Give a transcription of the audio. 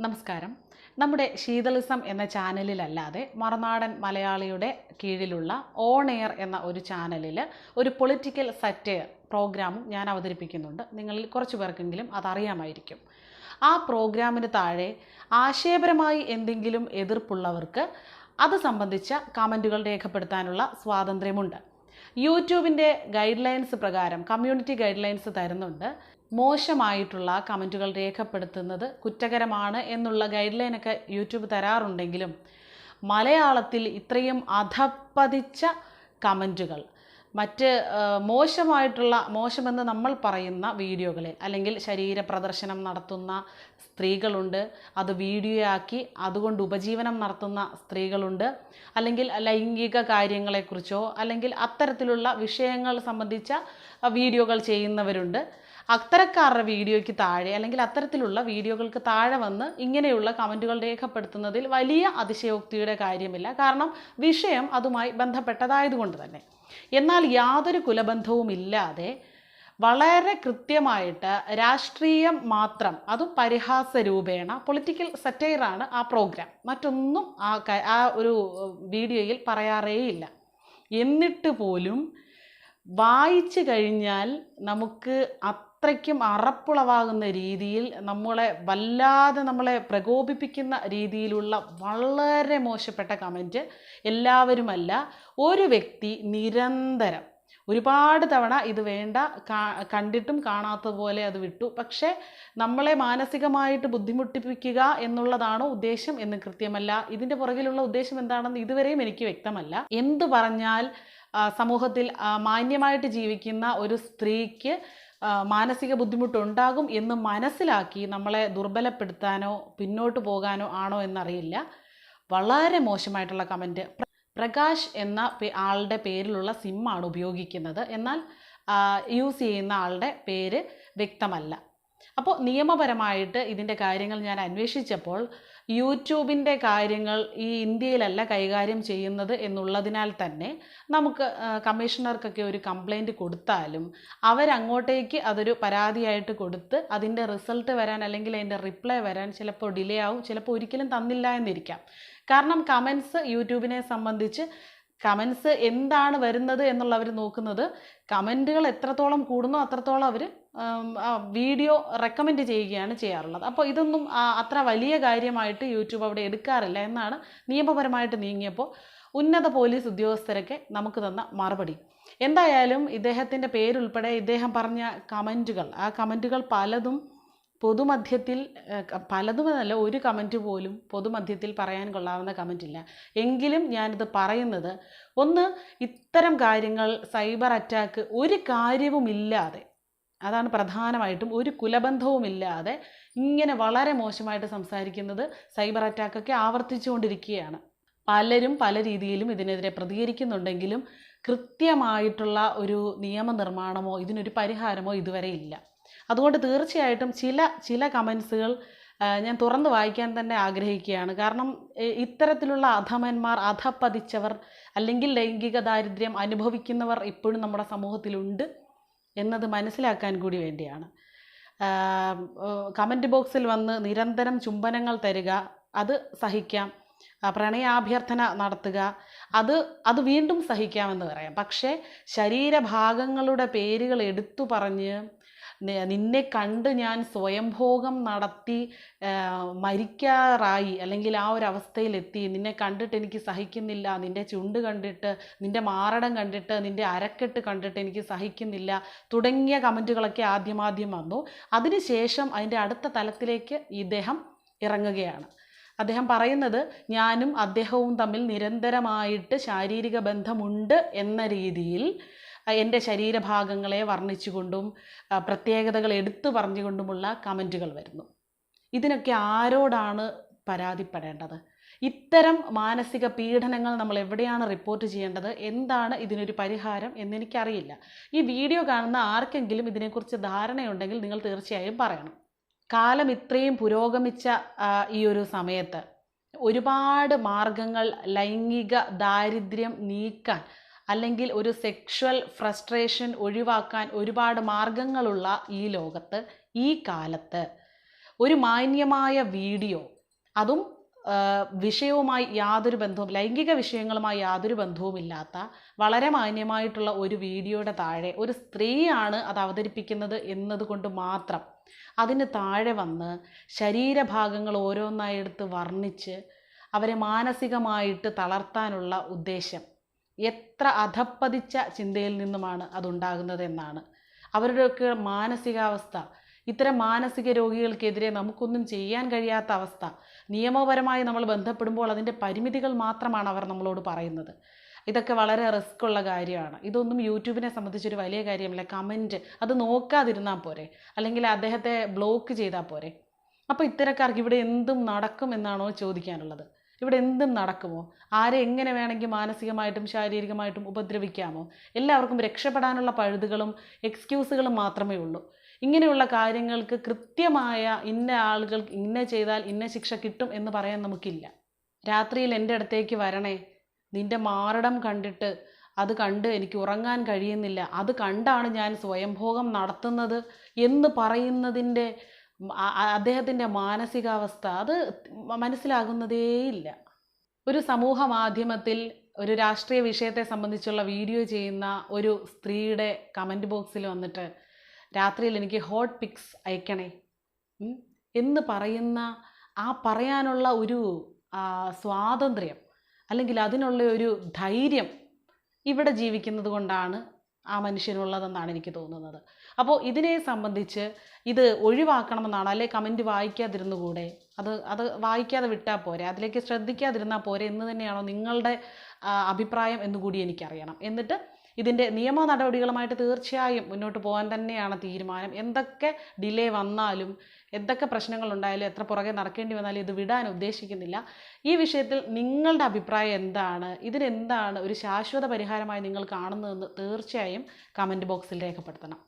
നമസ്കാരം. നമ്മുടെ ശീതളിസം എന്ന ചാനലിലല്ലാതെ മറുനാടൻ മലയാളിയുടെ കീഴിലുള്ള ഓൺ എയർ എന്ന ഒരു ചാനലിൽ ഒരു പൊളിറ്റിക്കൽ സറ്റയർ പ്രോഗ്രാമും ഞാൻ അവതരിപ്പിക്കുന്നുണ്ട്. നിങ്ങളിൽ കുറച്ച് പേർക്കെങ്കിലും അതറിയാമായിരിക്കും. ആ പ്രോഗ്രാമിന് താഴെ ആശയപരമായി എന്തെങ്കിലും എതിർപ്പുള്ളവർക്ക് അത് സംബന്ധിച്ച കമന്റുകൾ രേഖപ്പെടുത്താനുള്ള സ്വാതന്ത്ര്യമുണ്ട്. യൂട്യൂബിന്റെ ഗൈഡ് ലൈൻസ് പ്രകാരം കമ്മ്യൂണിറ്റി ഗൈഡ് ലൈൻസ് തരുന്നുണ്ട്. മോശമായിട്ടുള്ള കമന്റുകൾ രേഖപ്പെടുത്തുന്നത് കുറ്റകരമാണ് എന്നുള്ള ഗൈഡ് ലൈനൊക്കെ യൂട്യൂബ് തരാറുണ്ടെങ്കിലും മലയാളത്തിൽ ഇത്രയും അധപ്പതിച്ച കമന്റുകൾ മറ്റ് മോശമായിട്ടുള്ള മോശമെന്ന് നമ്മൾ പറയുന്ന വീഡിയോകളിൽ അല്ലെങ്കിൽ ശരീര പ്രദർശനം നടത്തുന്ന സ്ത്രീകളുണ്ട് അത് വീഡിയോ ആക്കി അതുകൊണ്ട് ഉപജീവനം നടത്തുന്ന സ്ത്രീകളുണ്ട് അല്ലെങ്കിൽ ലൈംഗിക കാര്യങ്ങളെക്കുറിച്ചോ അല്ലെങ്കിൽ അത്തരത്തിലുള്ള വിഷയങ്ങൾ സംബന്ധിച്ച വീഡിയോകൾ ചെയ്യുന്നവരുണ്ട്. അത്തരക്കാരുടെ വീഡിയോയ്ക്ക് താഴെ അല്ലെങ്കിൽ അത്തരത്തിലുള്ള വീഡിയോകൾക്ക് താഴെ വന്ന് ഇങ്ങനെയുള്ള കമന്റുകൾ രേഖപ്പെടുത്തുന്നതിൽ വലിയ അതിശയോക്തിയുടെ കാര്യമില്ല. കാരണം വിഷയം അതുമായി ബന്ധപ്പെട്ടതായതുകൊണ്ട് തന്നെ. എന്നാൽ യാതൊരു കുലബന്ധവും ഇല്ലാതെ വളരെ കൃത്യമായിട്ട് രാഷ്ട്രീയം മാത്രം അതും പരിഹാസ രൂപേണ പൊളിറ്റിക്കൽ സറ്റൈറാണ് ആ പ്രോഗ്രാം മറ്റൊന്നും ആ ആ ഒരു വീഡിയോയിൽ പറയാറേയില്ല. എന്നിട്ട് പോലും വായിച്ചു കഴിഞ്ഞാൽ നമുക്ക് അത്രയ്ക്കും അറപ്പുളവാകുന്ന രീതിയിൽ നമ്മളെ വല്ലാതെ നമ്മളെ പ്രകോപിപ്പിക്കുന്ന രീതിയിലുള്ള വളരെ മോശപ്പെട്ട കമന്റ് എല്ലാവരുമല്ല. ഒരു വ്യക്തി നിരന്തരം ഒരുപാട് തവണ ഇത് വേണ്ട കണ്ടിട്ടും കാണാത്ത പോലെ അത് വിട്ടു. പക്ഷേ നമ്മളെ മാനസികമായിട്ട് ബുദ്ധിമുട്ടിപ്പിക്കുക എന്നുള്ളതാണോ ഉദ്ദേശം എന്ന് കൃത്യമല്ല. ഇതിന്റെ പുറകിലുള്ള ഉദ്ദേശം എന്താണെന്ന് ഇതുവരെയും എനിക്ക് വ്യക്തമല്ല. എന്തു പറഞ്ഞാൽ സമൂഹത്തിൽ മാന്യമായിട്ട് ജീവിക്കുന്ന ഒരു സ്ത്രീക്ക് മാനസിക ബുദ്ധിമുട്ടുണ്ടാകും എന്ന് മനസ്സിലാക്കി നമ്മളെ ദുർബലപ്പെടുത്താനോ പിന്നോട്ട് പോകാനോ ആണോ എന്നറിയില്ല. വളരെ മോശമായിട്ടുള്ള കമന്റ് പ്രകാശ് എന്ന ആളുടെ പേരിലുള്ള സിമ്മാണ് ഉപയോഗിക്കുന്നത്. എന്നാൽ യൂസ് ചെയ്യുന്ന ആളുടെ പേര് വ്യക്തമല്ല. അപ്പോൾ നിയമപരമായിട്ട് ഇതിന്റെ കാര്യങ്ങൾ ഞാൻ അന്വേഷിച്ചപ്പോൾ യൂട്യൂബിന്റെ കാര്യങ്ങൾ ഈ ഇന്ത്യയിലല്ല കൈകാര്യം ചെയ്യുന്നത് എന്നുള്ളതിനാൽ തന്നെ നമുക്ക് കമ്മീഷണർക്കൊക്കെ ഒരു കംപ്ലൈന്റ് കൊടുത്താലും അവരങ്ങോട്ടേക്ക് അതൊരു പരാതിയായിട്ട് കൊടുത്ത് അതിന്റെ റിസൾട്ട് വരാൻ അല്ലെങ്കിൽ അതിന്റെ റിപ്ലൈ വരാൻ ചിലപ്പോൾ ഡിലേ ആവും ചിലപ്പോൾ ഒരിക്കലും തന്നില്ല എന്നിരിക്കാം. കാരണം കമൻസ് യൂട്യൂബിനെ സംബന്ധിച്ച് കമൻസ് എന്താണ് വരുന്നത് എന്നുള്ളവർ നോക്കുന്നത് കമന്റുകൾ എത്രത്തോളം കൂടുന്നോ അത്രത്തോളം അവർ വീഡിയോ റെക്കമെൻഡ് ചെയ്യുകയാണ് ചെയ്യാറുള്ളത്. അപ്പോൾ ഇതൊന്നും അത്ര വലിയ കാര്യമായിട്ട് യൂട്യൂബ് അവിടെ എടുക്കാറില്ല എന്നാണ് നിയമപരമായിട്ട് നീങ്ങിയപ്പോൾ ഉന്നത പോലീസ് ഉദ്യോഗസ്ഥരൊക്കെ നമുക്ക് തന്ന മറുപടി. എന്തായാലും ഇദ്ദേഹത്തിന്റെ പേരുൾപ്പെടെ ഇദ്ദേഹം പറഞ്ഞ കമന്റുകൾ ആ കമന്റുകൾ പലതും പൊതുമധ്യത്തിൽ പലതുമെന്നല്ല ഒരു കമന്റ് പോലും പൊതുമധ്യത്തിൽ പറയാൻ കൊള്ളാവുന്ന കമന്റില്ല. എങ്കിലും ഞാനിത് പറയുന്നത് ഒന്ന് ഇത്തരം കാര്യങ്ങൾ സൈബർ അറ്റാക്ക് ഒരു കാര്യവുമില്ലാതെ അതാണ് പ്രധാനമായിട്ടും ഒരു കുലബന്ധവുമില്ലാതെ ഇങ്ങനെ വളരെ മോശമായിട്ട് സംസാരിക്കുന്നത് സൈബർ അറ്റാക്കൊക്കെ ആവർത്തിച്ചുകൊണ്ടിരിക്കുകയാണ്. പലരും പല രീതിയിലും ഇതിനെതിരെ പ്രതികരിക്കുന്നുണ്ടെങ്കിലും കൃത്യമായിട്ടുള്ള ഒരു നിയമനിർമ്മാണമോ ഇതിനൊരു പരിഹാരമോ ഇതുവരെ ഇല്ല. അതുകൊണ്ട് തീർച്ചയായിട്ടും ചില ചില കമൻസുകൾ ഞാൻ തുറന്ന് വായിക്കാൻ തന്നെ ആഗ്രഹിക്കുകയാണ്. കാരണം ഇത്തരത്തിലുള്ള അധമന്മാർ അധപ്പതിച്ചവർ അല്ലെങ്കിൽ ലൈംഗിക ദാരിദ്ര്യം അനുഭവിക്കുന്നവർ ഇപ്പോഴും നമ്മുടെ സമൂഹത്തിലുണ്ട്. എന്നത് മനസ്സിലാക്കാൻ കൂടി വേണ്ടിയാണ്. കമന്റ് ബോക്സിൽ വന്ന് നിരന്തരം ചുംബനങ്ങൾ തരിക അത് സഹിക്കാം. പ്രണയാഭ്യർത്ഥന നടത്തുക അത് അത് വീണ്ടും സഹിക്കാമെന്ന് പറയാം. പക്ഷേ ശരീരഭാഗങ്ങളുടെ പേരുകൾ എടുത്തു പറഞ്ഞ് നിന്നെ കണ്ട് ഞാൻ സ്വയംഭോഗം നടത്തി മരിക്കാറായി അല്ലെങ്കിൽ ആ ഒരു അവസ്ഥയിലെത്തി. നിന്നെ കണ്ടിട്ട് എനിക്ക് സഹിക്കുന്നില്ല. നിന്റെ ചുണ്ട് കണ്ടിട്ട് നിന്റെ മാറടം കണ്ടിട്ട് നിന്റെ അരക്കെട്ട് കണ്ടിട്ട് എനിക്ക് സഹിക്കുന്നില്ല. തുടങ്ങിയ കമന്റുകളൊക്കെ ആദ്യമാദ്യം വന്നു. അതിനുശേഷം അതിന്റെ അടുത്ത തലത്തിലേക്ക് ഇദ്ദേഹം ഇറങ്ങുകയാണ്. അദ്ദേഹം പറയുന്നത് ഞാനും അദ്ദേഹവും തമ്മിൽ നിരന്തരമായിട്ട് ശാരീരിക ബന്ധമുണ്ട് എന്ന രീതിയിൽ എന്റെ ശരീരഭാഗങ്ങളെ വർണിച്ചുകൊണ്ടും പ്രത്യേകതകൾ എടുത്തു പറഞ്ഞുകൊണ്ടുമുള്ള കമന്റുകൾ വരുന്നു. ഇതിനൊക്കെ ആരോടാണ് പരാതിപ്പെടേണ്ടത്? ഇത്തരം മാനസിക പീഡനങ്ങൾ നമ്മൾ എവിടെയാണ് റിപ്പോർട്ട് ചെയ്യേണ്ടത്? എന്താണ് ഇതിനൊരു പരിഹാരം എന്നെനിക്കറിയില്ല. ഈ വീഡിയോ കാണുന്ന ആർക്കെങ്കിലും ഇതിനെക്കുറിച്ച് ധാരണയുണ്ടെങ്കിൽ നിങ്ങൾ തീർച്ചയായും പറയണം. കാലം ഇത്രയും പുരോഗമിച്ച ഈ ഒരു സമയത്ത് ഒരുപാട് മാർഗങ്ങൾ ലൈംഗിക ദാരിദ്ര്യം നീക്കാൻ അല്ലെങ്കിൽ ഒരു സെക്ഷൽ ഫ്രസ്ട്രേഷൻ ഒഴിവാക്കാൻ ഒരുപാട് മാർഗങ്ങളുള്ള ഈ ലോകത്ത് ഈ കാലത്ത് ഒരു മാന്യമായ വീഡിയോ അതും വിഷയവുമായി യാതൊരു ബന്ധവും ലൈംഗിക വിഷയങ്ങളുമായി യാതൊരു ബന്ധവുമില്ലാത്ത വളരെ മാന്യമായിട്ടുള്ള ഒരു വീഡിയോയുടെ താഴെ ഒരു സ്ത്രീയാണ് അത് അവതരിപ്പിക്കുന്നത് എന്നതുകൊണ്ട് മാത്രം അതിന് താഴെ വന്ന് ശരീരഭാഗങ്ങൾ ഓരോന്നായി എടുത്ത് വർണിച്ച് അവരെ മാനസികമായിട്ട് തളർത്താനുള്ള ഉദ്ദേശം എത്ര അധപ്പതിച്ച ചിന്തയിൽ നിന്നുമാണ് അതുണ്ടാകുന്നത് എന്നാണ് അവരുടെയൊക്കെ മാനസികാവസ്ഥ ഇത്തരം മാനസിക രോഗികൾക്കെതിരെ നമുക്കൊന്നും ചെയ്യാൻ കഴിയാത്ത അവസ്ഥ നിയമപരമായി നമ്മൾ ബന്ധപ്പെടുമ്പോൾ അതിന്റെ പരിമിതികൾ മാത്രമാണ് അവർ നമ്മളോട് പറയുന്നത്. ഇതൊക്കെ വളരെ റിസ്ക് ഉള്ള കാര്യമാണ്. ഇതൊന്നും യൂട്യൂബിനെ സംബന്ധിച്ചൊരു വലിയ കാര്യമല്ല. കമന്റ് അത് നോക്കാതിരുന്നാൽ പോരെ. അല്ലെങ്കിൽ അദ്ദേഹത്തെ ബ്ലോക്ക് ചെയ്താൽ പോരെ. അപ്പോൾ ഇത്തരക്കാർക്ക് ഇവിടെ എന്തും നടക്കും എന്നാണോ ചോദിക്കാനുള്ളത്. ഇവിടെ എന്തും നടക്കുമോ? ആരെ എങ്ങനെ വേണമെങ്കിൽ മാനസികമായിട്ടും ശാരീരികമായിട്ടും ഉപദ്രവിക്കാമോ? എല്ലാവർക്കും രക്ഷപ്പെടാനുള്ള പഴുതുകളും എക്സ്ക്യൂസുകളും മാത്രമേ ഉള്ളൂ. ഇങ്ങനെയുള്ള കാര്യങ്ങൾക്ക് കൃത്യമായ ഇന്ന ആളുകൾ ഇന്ന ചെയ്താൽ ഇന്ന ശിക്ഷ കിട്ടും എന്ന് പറയാൻ നമുക്കില്ല. രാത്രിയിൽ എന്റെ അടുത്തേക്ക് വരണേ. നിന്റെ മാറിടം കണ്ടിട്ട് അത് കണ്ട് എനിക്ക് ഉറങ്ങാൻ കഴിയുന്നില്ല. അത് കണ്ടാണ് ഞാൻ സ്വയംഭോഗം നടത്തുന്നത് എന്ന് പറയുന്നതിന്റെ അദ്ദേഹത്തിന്റെ മാനസികാവസ്ഥ അത് മനസ്സിലാകുന്നതേയില്ല ഒരു സമൂഹ മാധ്യമത്തിൽ ഒരു രാഷ്ട്രീയ വിഷയത്തെ സംബന്ധിച്ചുള്ള വീഡിയോ ചെയ്യുന്ന ഒരു സ്ത്രീയുടെ കമന്റ് ബോക്സിൽ വന്നിട്ട് രാത്രിയിൽ എനിക്ക് ഹോട്ട് പിക്സ് അയക്കണേ എന്ന് പറയുന്ന ആ പറയാനുള്ള ഒരു സ്വാതന്ത്ര്യം അല്ലെങ്കിൽ അതിനുള്ള ഒരു ധൈര്യം ഇവിടെ ജീവിക്കുന്നത് കൊണ്ടാണ് ആ മനുഷ്യനുള്ളതെന്നാണ് എനിക്ക് തോന്നുന്നത്. അപ്പോൾ ഇതിനെ സംബന്ധിച്ച് ഇത് ഒഴിവാക്കണമെന്നാണ് അല്ലെ? കമന്റ് വായിക്കാതിരുന്നുകൂടെ? അത് അത് വായിക്കാതെ വിട്ടാൽ പോരെ? അതിലേക്ക് ശ്രദ്ധിക്കാതിരുന്നാൽ പോരെ എന്ന് തന്നെയാണോ നിങ്ങളുടെ അഭിപ്രായം എന്നുകൂടി എനിക്കറിയണം. എന്നിട്ട് ഇതിന്റെ നിയമ നടപടികളുമായിട്ട് തീർച്ചയായും മുന്നോട്ട് പോകാൻ തന്നെയാണ് തീരുമാനം. എന്തൊക്കെ ഡിലേ വന്നാലും എന്തൊക്കെ പ്രശ്നങ്ങളുണ്ടായാലും എത്ര പുറകെ നടക്കേണ്ടി വന്നാലും ഇത് വിടാൻ ഉദ്ദേശിക്കുന്നില്ല. ഈ വിഷയത്തിൽ നിങ്ങളുടെ അഭിപ്രായം എന്താണ്? ഇതിനെന്താണ് ഒരു ശാശ്വത പരിഹാരമായി നിങ്ങൾ കാണുന്നതെന്ന് തീർച്ചയായും കമന്റ് ബോക്സിൽ രേഖപ്പെടുത്തണം.